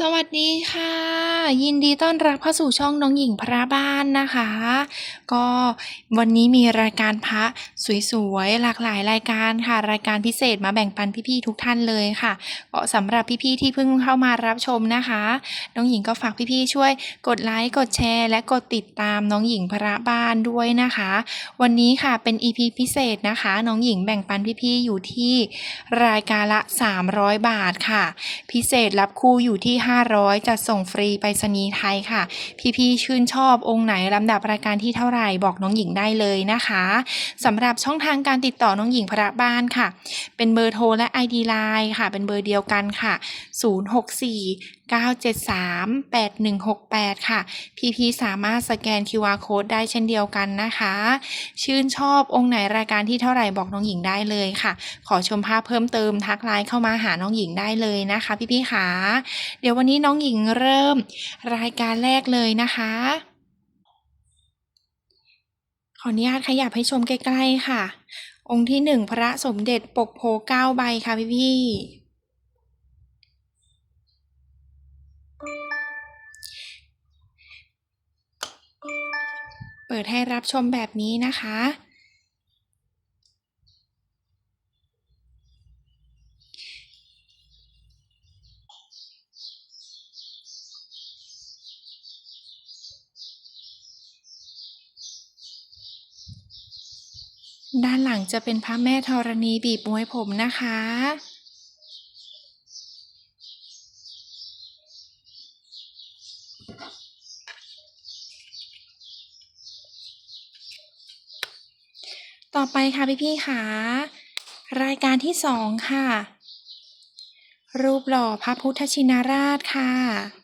สวัสดีค่ะ ยินดีต้อนรับเข้าสู่ช่องน้องหญิงพระบ้านนะคะ ก็วันนี้มีรายการพระสวยๆหลากหลายรายการค่ะ รายการพิเศษมาแบ่งปันพี่ๆทุกท่านเลยค่ะก็สำหรับพี่ๆที่เพิ่งเข้ามารับชมนะคะ น้องหญิงก็ฝากพี่ๆช่วยกดไลค์กดแชร์ และกดติดตามน้องหญิงพระบ้านด้วยนะคะ วันนี้ค่ะเป็น EP พิเศษนะคะ น้องหญิงแบ่งปันพี่ๆอยู่ที่รายการละ 300 บาทค่ะ พิเศษรับคู่อยู่ที่500 จัดส่งฟรีไปรษณีย์ไทยค่ะ พี่ๆชื่นชอบองค์ไหนลำดับรายการที่เท่าไหร่บอกน้องหญิงได้เลยนะคะสำหรับช่องทางการติดต่อน้องหญิงพระบ้านค่ะ เป็นเบอร์โทรและ ID Line ค่ะ เป็นเบอร์เดียวกันค่ะ 064 973 8168 ค่ะ พี่ๆสามารถสแกน QR Code ได้เช่นเดียวกันนะคะ ชื่นชอบองค์ไหนรายการที่เท่าไหร่บอกน้องหญิงได้เลยค่ะ ขอชมภาพเพิ่มเติมทักไลน์เข้ามาหาน้องหญิงได้เลยนะคะ พี่ๆค่ะเดี๋ยววันนี้น้องหญิงเริ่มรายการแรกเลยนะคะ ขออนุญาตขยับให้ชมใกล้ๆค่ะ องค์ที่หนึ่งพระสมเด็จปกโพเก้าใบค่ะพี่ๆเปิดให้รับชมแบบนี้นะคะ ด้านหลังจะเป็นพระแม่ธรณีบีบมวยผมนะคะ ต่อไปค่ะพี่ๆค่ะ รายการที่สองค่ะ รูปหล่อพระพุทธชินราชค่ะ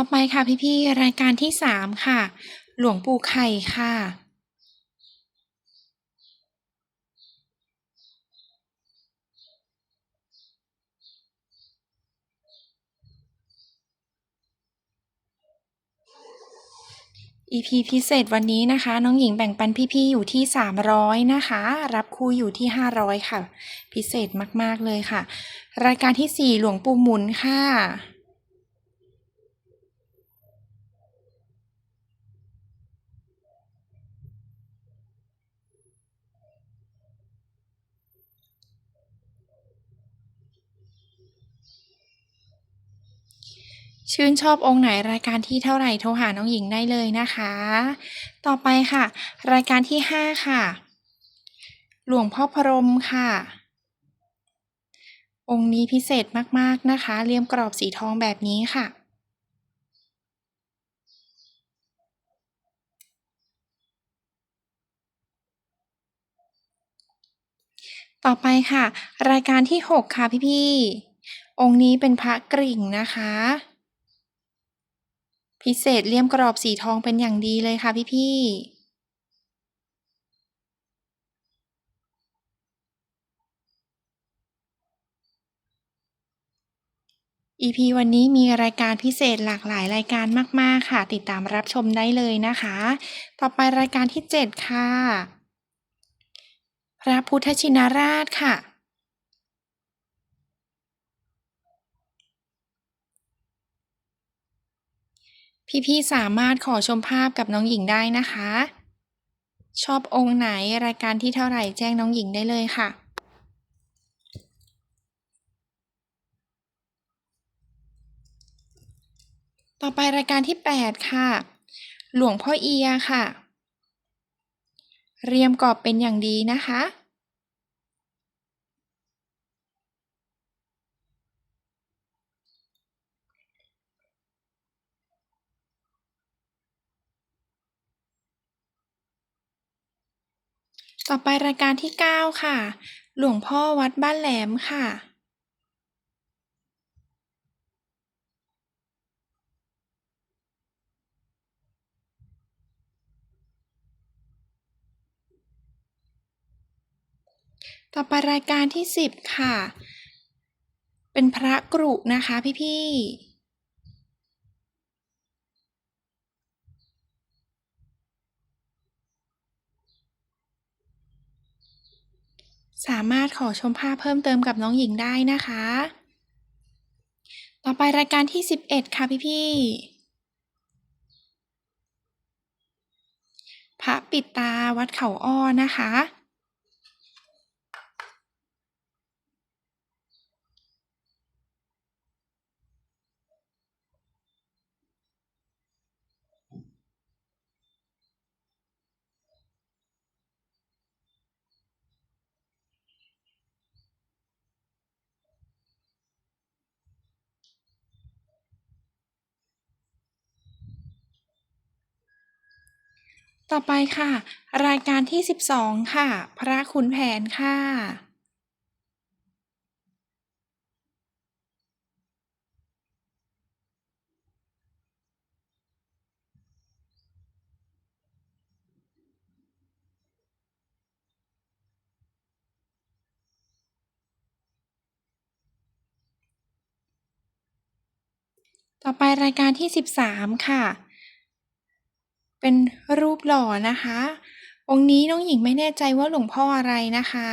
ต่อไปค่ะพี่ๆรายการที่สามค่ะ หลวงปู่ไข่ค่ะ EP พิเศษวันนี้นะคะ น้องหญิงแบ่งปันพี่ๆอยู่ที่ 300 นะคะ รับคู่อยู่ที่ 500 ค่ะ พิเศษมากๆเลยค่ะ รายการที่ 4 หลวงปู่หมุนค่ะ ชื่นชอบองค์ไหนรายการที่เท่าไหร่โทรหาน้องหญิงได้เลยนะคะ ต่อไปค่ะ รายการที่ 5 ค่ะ หลวงพ่อพรมค่ะ องค์นี้พิเศษมากๆนะคะ เลี่ยมกรอบสีทองแบบนี้ค่ะต่อไปค่ะ รายการที่ 6 ค่ะพี่ๆองค์นี้เป็นพระกริ่งนะคะ พิเศษเลี่ยมกรอบสีทองเป็นอย่างดีเลยค่ะพี่ๆ EP วันนี้มีรายการพิเศษหลากหลายรายการมาก ๆ ค่ะ ติดตามรับชมได้เลยนะคะ ต่อไปรายการที่ 7 ค่ะ พระพุทธชินราชค่ะ พี่ๆสามารถขอชมภาพกับน้องหญิงได้นะคะ ชอบองค์ไหนรายการที่เท่าไหร่แจ้งน้องหญิงได้เลยค่ะ ต่อไปรายการที่ 8 ค่ะ หลวงพ่อเอียค่ะ เรียมกรอบเป็นอย่างดีนะคะ ต่อไปรายการที่ 9 ค่ะ หลวงพ่อวัดบ้านแหลมค่ะต่อไปรายการที่ 10 ค่ะ เป็นพระกรุนะคะพี่ๆ สามารถขอชมภาพเพิ่มเติมกับน้องหญิงได้นะคะ ต่อไปรายการที่ 11 ค่ะพี่พี่พระปิดตาวัดเขาอ้อนะคะ ต่อไปค่ะ รายการที่ 12 ค่ะ พระขุนแผนค่ะ ต่อไปรายการที่ 13 ค่ะ เป็นรูปหล่อนะคะ องค์นี้น้องหญิงไม่แน่ใจว่าหลวงพ่ออะไรนะคะ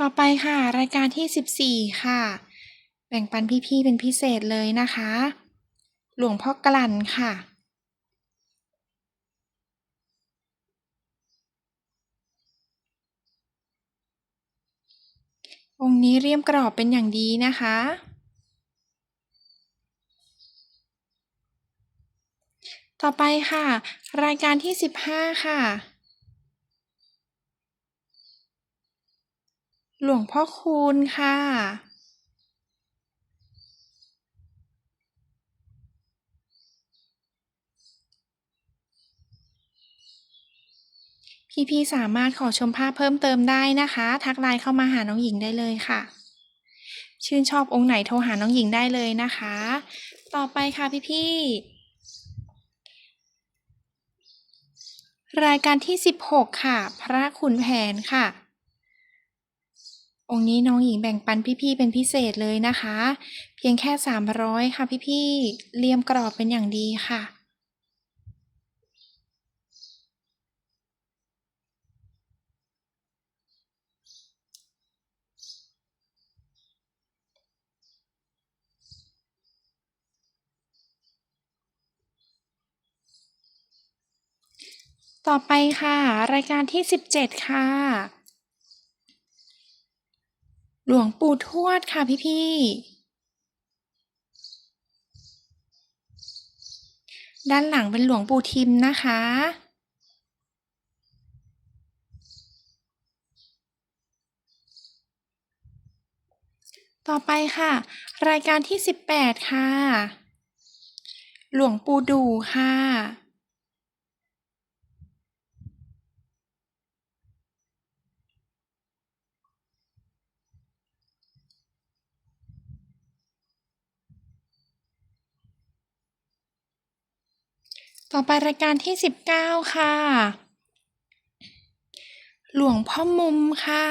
ต่อไปค่ะ รายการที่ 14 ค่ะ แบ่งปันพี่ๆเป็นพิเศษเลยนะคะ หลวงพ่อกลันค่ะ องค์นี้เรียมกรอบเป็นอย่างดีนะคะ ต่อไปค่ะ รายการที่ 15 ค่ะ หลวงพ่อคูณค่ะ พี่ๆสามารถขอชมภาพเพิ่มเติมได้นะคะ ทักไลน์เข้ามาหาน้องหญิงได้เลยค่ะ ชื่นชอบองค์ไหนโทรหาน้องหญิงได้เลยนะคะ ต่อไปค่ะพี่ๆรายการที่ 16 ค่ะ พระขุนแผนค่ะ องค์นี้น้องหญิงแบ่งปันพี่ๆเป็นพิเศษเลยนะคะ เพียงแค่ 300 ค่ะพี่ๆเรียมกรอบเป็นอย่างดีค่ะ ต่อไปค่ะ รายการที่ 17 ค่ะ หลวงปู่ทวดค่ะพี่ๆด้านหลังเป็นหลวงปู่ทิมนะคะ ต่อไปค่ะ รายการที่ 18 ค่ะ หลวงปู่ดูค่ะ ต่อไปรายการที่ 19 ค่ะ หลวงพ่อมุมค่ะ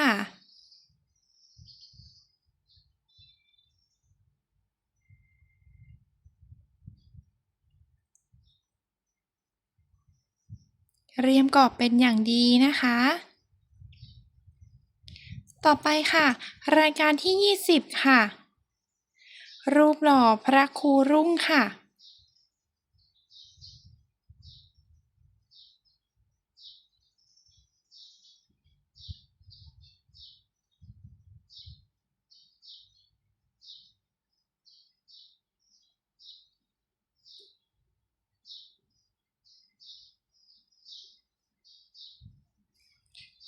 เรียมกรอบเป็นอย่างดีนะคะ ต่อไปค่ะ รายการที่ 20 ค่ะ รูปหล่อพระครูรุ่งค่ะ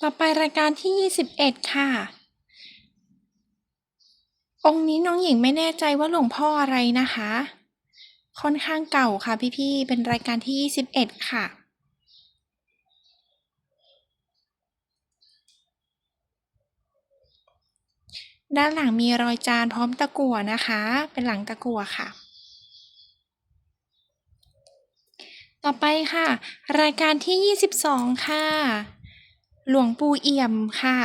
ต่อไปรายการที่ 21 ค่ะ องค์นี้น้องหญิงไม่แน่ใจว่าหลวงพ่ออะไรนะคะ ค่อนข้างเก่าค่ะพี่ๆ เป็นรายการที่ 21 ค่ะ ด้านหลังมีรอยจานพร้อมตะกั่วนะคะ เป็นหลังตะกั่วค่ะ ต่อไปค่ะ รายการที่ 22 ค่ะ หลวงปู่เอี่ยมค่ะ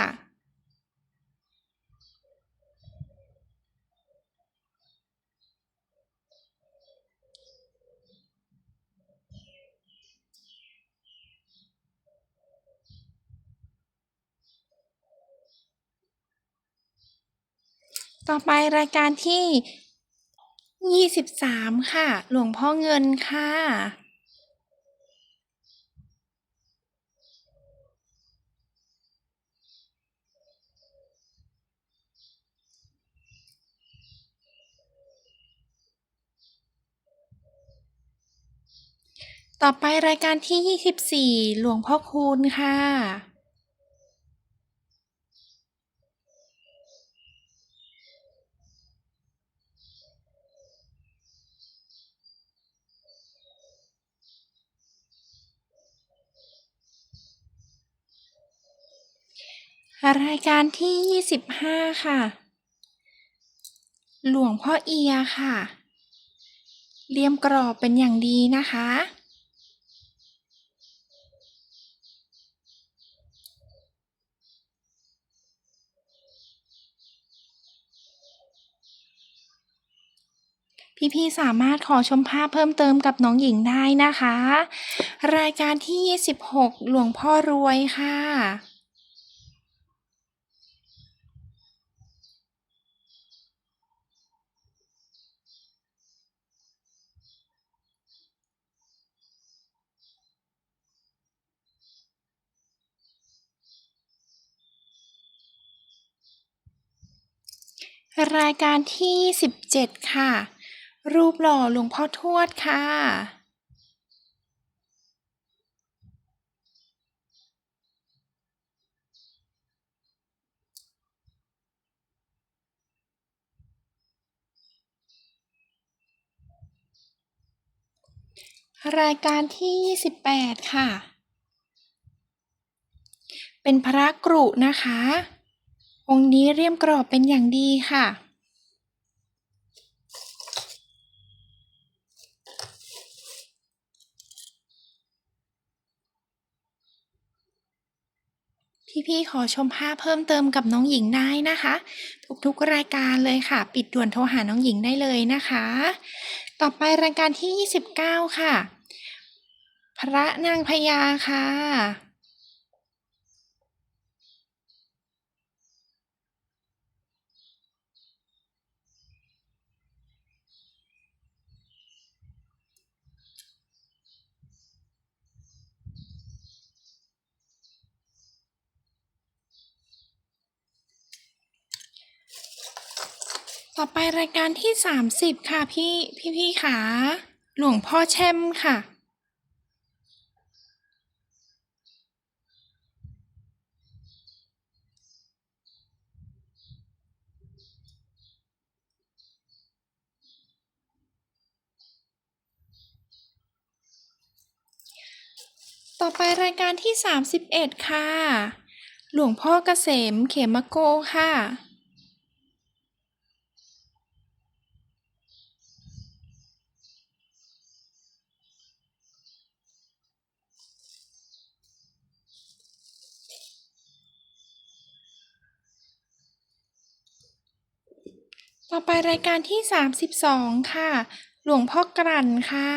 ต่อไปรายการที่ 23 ค่ะ หลวงพ่อเงินค่ะ ต่อไปรายการที่ 24 หลวงพ่อคูณค่ะ รายการที่ 25 ค่ะ หลวงพ่อเอียค่ะเรียมกรอบเป็นอย่างดีนะคะ พี่ๆสามารถขอชมภาพเพิ่มเติมกับน้องหญิงได้นะคะ รายการที่ 26 หลวงพ่อรวยค่ะรายการที่ 17 ค่ะ รูปหล่อหลวงพ่อทวดค่ะ รายการที่ 28 ค่ะ เป็นพระกรุนะคะ องค์นี้เรียมกรอบเป็นอย่างดีค่ะ พี่ๆขอชมภาพเพิ่มเติมกับน้องหญิงได้นะคะ ทุกๆรายการเลยค่ะ ปิดด่วนโทรหาน้องหญิงได้เลยนะคะ ต่อไปรายการที่ 29 ค่ะ พระนางพญาค่ะ ต่อไปรายการที่ 30 ค่ะพี่พี่ๆขาหลวงพ่อแช่มค่ะ ต่อไปรายการที่ 31 ค่ะ หลวงพ่อเกษมเขมโกค่ะ ต่อไปรายการที่ 32 ค่ะ หลวงพ่อกลั่นค่ะ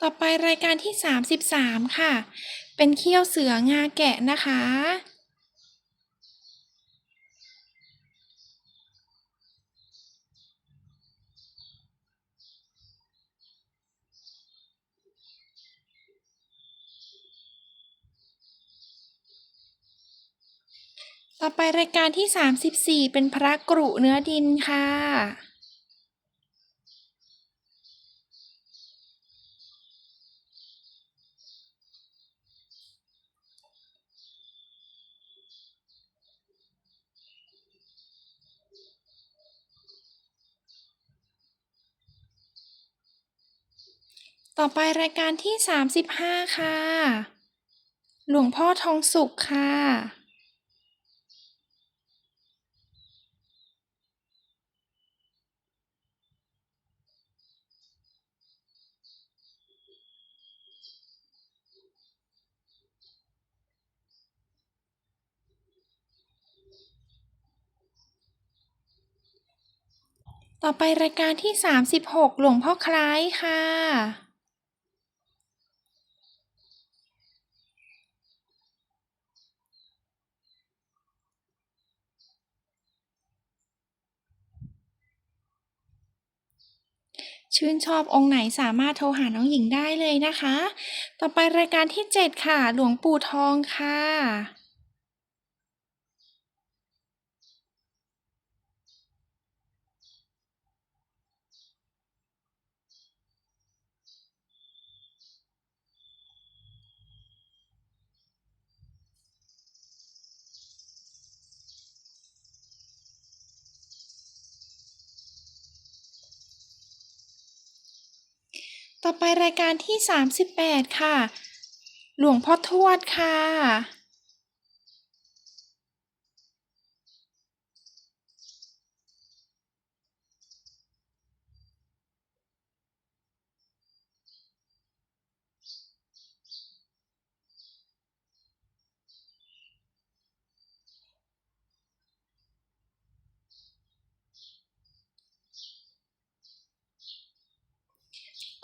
ต่อไปรายการที่ 33 ค่ะ เป็นเขี้ยวเสืองาแกะนะคะ ต่อไปรายการที่ 34 เป็นพระกรุเนื้อดินค่ะ ต่อไปรายการที่ 35 ค่ะ หลวงพ่อทองสุขค่ะ ต่อไปรายการที่ 36 หลวงพ่อคล้ายค่ะ ชื่นชอบองค์ไหนสามารถโทรหาน้องหญิงได้เลยนะคะ ต่อไปรายการที่ 7 ค่ะ หลวงปู่ทองค่ะ ต่อไปรายการที่ 38 ค่ะ หลวงพ่อทวดค่ะ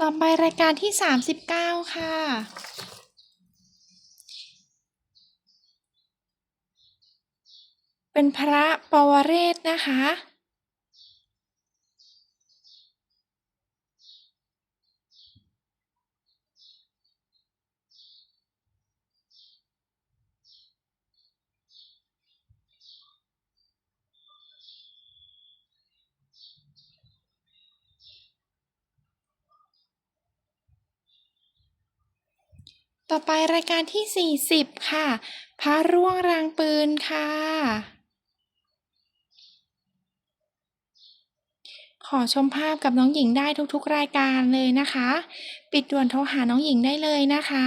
ต่อไปรายการที่ 39 ค่ะ เป็นพระปวเรศนะคะ ต่อไปรายการที่ 40 ค่ะ พระร่วงรางปืนค่ะ ขอชมภาพกับน้องหญิงได้ทุกๆ รายการเลยนะคะ ปิดด่วนโทรหาน้องหญิงได้เลยนะคะ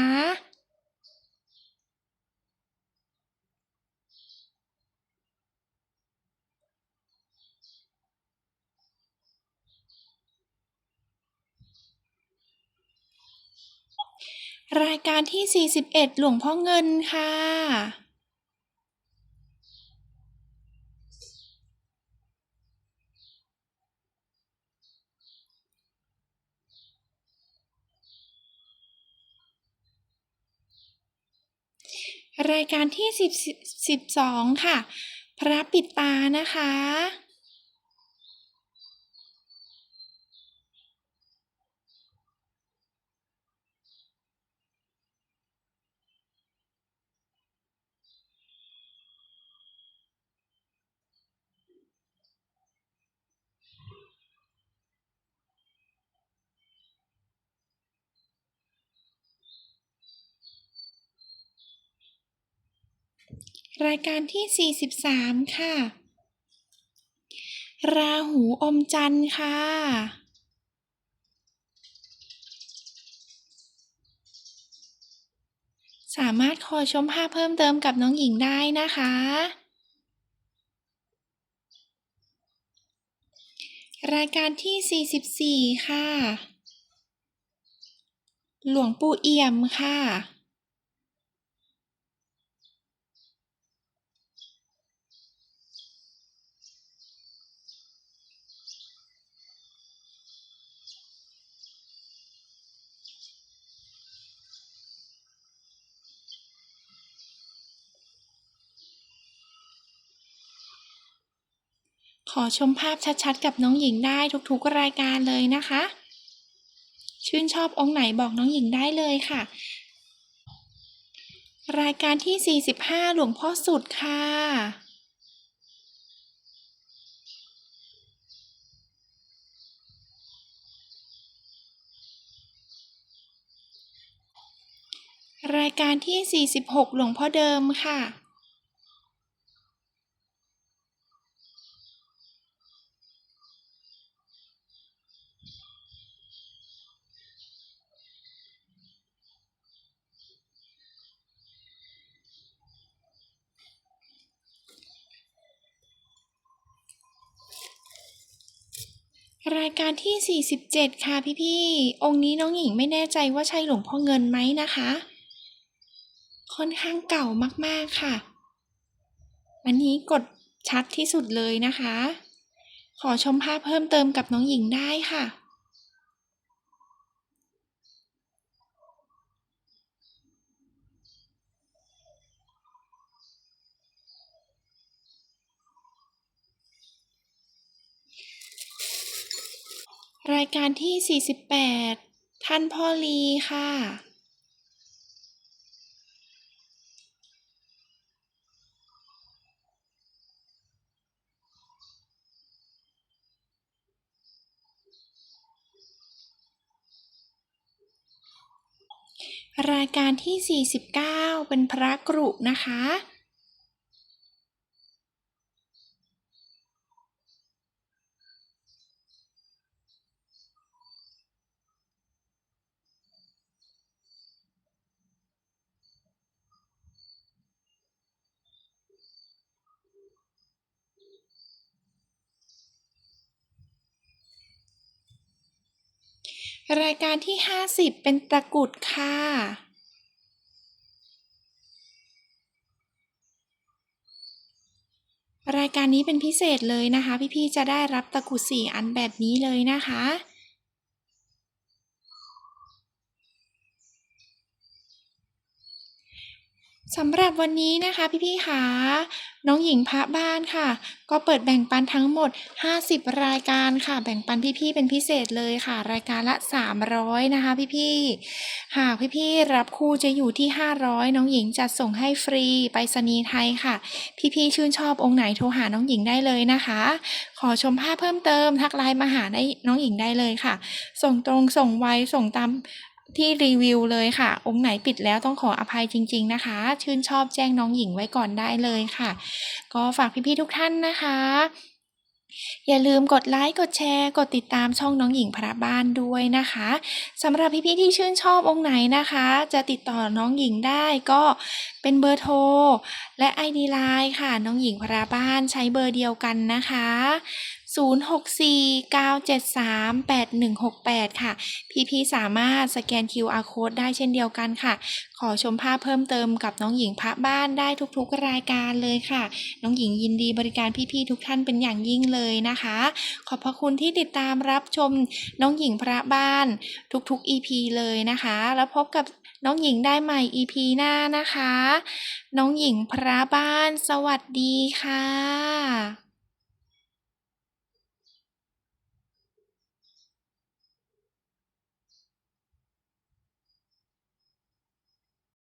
รายการที่ 41 หลวงพ่อเงินค่ะ รายการที่10 12 ค่ะ พระปิดตานะคะ รายการที่ 43 ค่ะ ราหูอมจันทร์ค่ะ สามารถขอชมภาพเพิ่มเติมกับน้องหญิงได้นะคะ รายการที่ 44 ค่ะ หลวงปู่เอี่ยมค่ะ ข อชมภาพชัดๆ กับน้องหญิงได้ทุกๆรายการเลยนะคะ ชื่นชอบองค์ไหนบอกน้องหญิงได้เลยค่ะ รายการที่ 45 หลวงพ่อสุดค่ะรายการที่ 46 หลวงพ่อเดิมค่ะ รายการที่ 47 ค่ะพี่ๆ องค์นี้น้องหญิงไม่แน่ใจว่าใช่หลวงพ่อเงินไหมนะคะ ค่อนข้างเก่ามากๆค่ะ อันนี้กดชัดที่สุดเลยนะคะ ขอชมภาพเพิ่มเติมกับน้องหญิงได้ค่ะ รายการที่ 48 ท่านพ่อลีค่ะ รายการที่ 49 เป็นพระกรุนะคะ รายการที่ 50 เป็นตะกรุดค่ะ รายการนี้เป็นพิเศษเลยนะคะ พี่ๆ จะได้รับตะกรุดสี่อันแบบนี้เลยนะคะ สำหรับวันนี้นะคะพี่ๆค่ะน้องหญิงพระบ้านค่ะ ก็เปิดแบ่งปันทั้งหมด 50 รายการค่ะ แบ่งปันพี่ๆเป็นพิเศษเลยค่ะ รายการละ 300 นะคะ พี่ๆหากพี่ๆรับคู่จะอยู่ที่ 500 น้องหญิงจัดส่งให้ฟรีไปรษณีย์ไทยค่ะ พี่ๆชื่นชอบองค์ไหนโทรหาน้องหญิงได้เลยนะคะ ขอชมภาพเพิ่มเติมทักไลน์มาหาได้น้องหญิงได้เลยค่ะ ส่งตรงส่งไวส่งตาม ที่รีวิวเลยค่ะ องค์ไหนปิดแล้วต้องขออภัยจริง ๆนะคะ ชื่นชอบแจ้งน้องหญิงไว้ก่อนได้เลยค่ะ ก็ฝากพี่ๆทุกท่านนะคะ อย่าลืมกดไลค์กดแชร์ กดติดตามช่องน้องหญิงพระบ้านด้วยนะคะสำหรับพี่ๆที่ชื่นชอบองค์ไหนนะคะ จะติดต่อน้องหญิงได้ก็เป็นเบอร์โทรและ ID ไลน์ค่ะ น้องหญิงพระบ้านใช้เบอร์เดียวกันนะคะ 0649738168 ค่ะ พี่ๆสามารถสแกน QR code ได้เช่นเดียวกันค่ะ ขอชมภาพเพิ่มเติมกับน้องหญิงพระบ้านได้ทุกๆรายการเลยค่ะ น้องหญิงยินดีบริการพี่ๆทุกท่านเป็นอย่างยิ่งเลยนะคะ ขอบพระคุณที่ติดตามรับชมน้องหญิงพระบ้านทุกๆ EP เลยนะคะ แล้วพบกับน้องหญิงได้ใหม่ EP หน้านะคะ น้องหญิงพระบ้านสวัสดีค่ะ